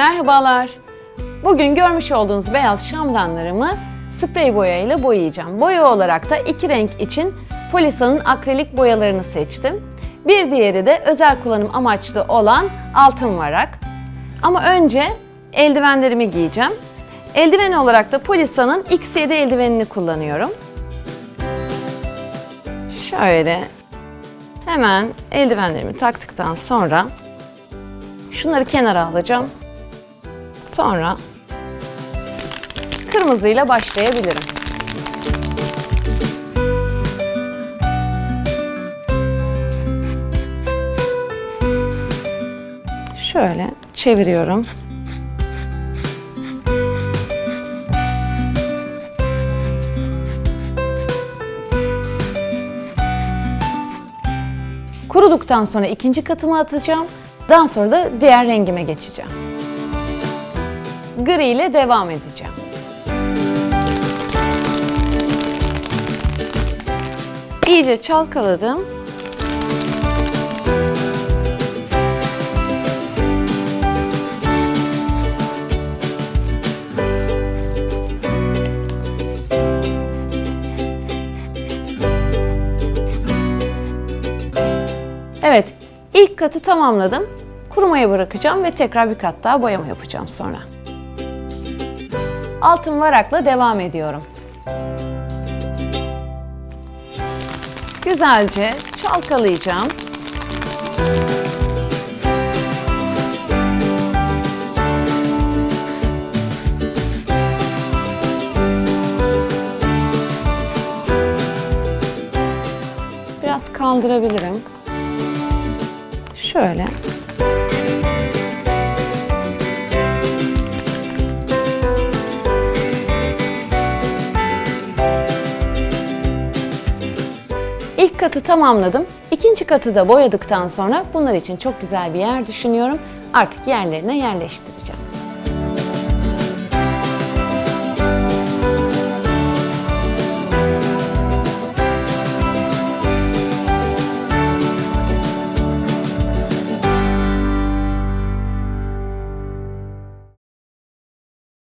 Merhabalar. Bugün görmüş olduğunuz beyaz şamdanlarımı sprey boya ile boyayacağım. Boya olarak da iki renk için Polisa'nın akrilik boyalarını seçtim. Bir diğeri de özel kullanım amaçlı olan altın varak. Ama önce eldivenlerimi giyeceğim. Eldiven olarak da Polisa'nın X7 eldivenini kullanıyorum. Şöyle hemen eldivenlerimi taktıktan sonra şunları kenara alacağım. Sonra kırmızıyla başlayabilirim. Şöyle çeviriyorum. Kuruduktan sonra ikinci katımı atacağım. Daha sonra da diğer rengime geçeceğim. Gri ile devam edeceğim. İyice çalkaladım. Evet, ilk katı tamamladım. Kurumaya bırakacağım ve tekrar bir kat daha boyama yapacağım sonra. Altın varakla devam ediyorum. Güzelce çalkalayacağım. Biraz kaldırabilirim. Şöyle. İlk katı tamamladım. İkinci katı da boyadıktan sonra bunlar için çok güzel bir yer düşünüyorum. Artık yerlerine yerleştireceğim.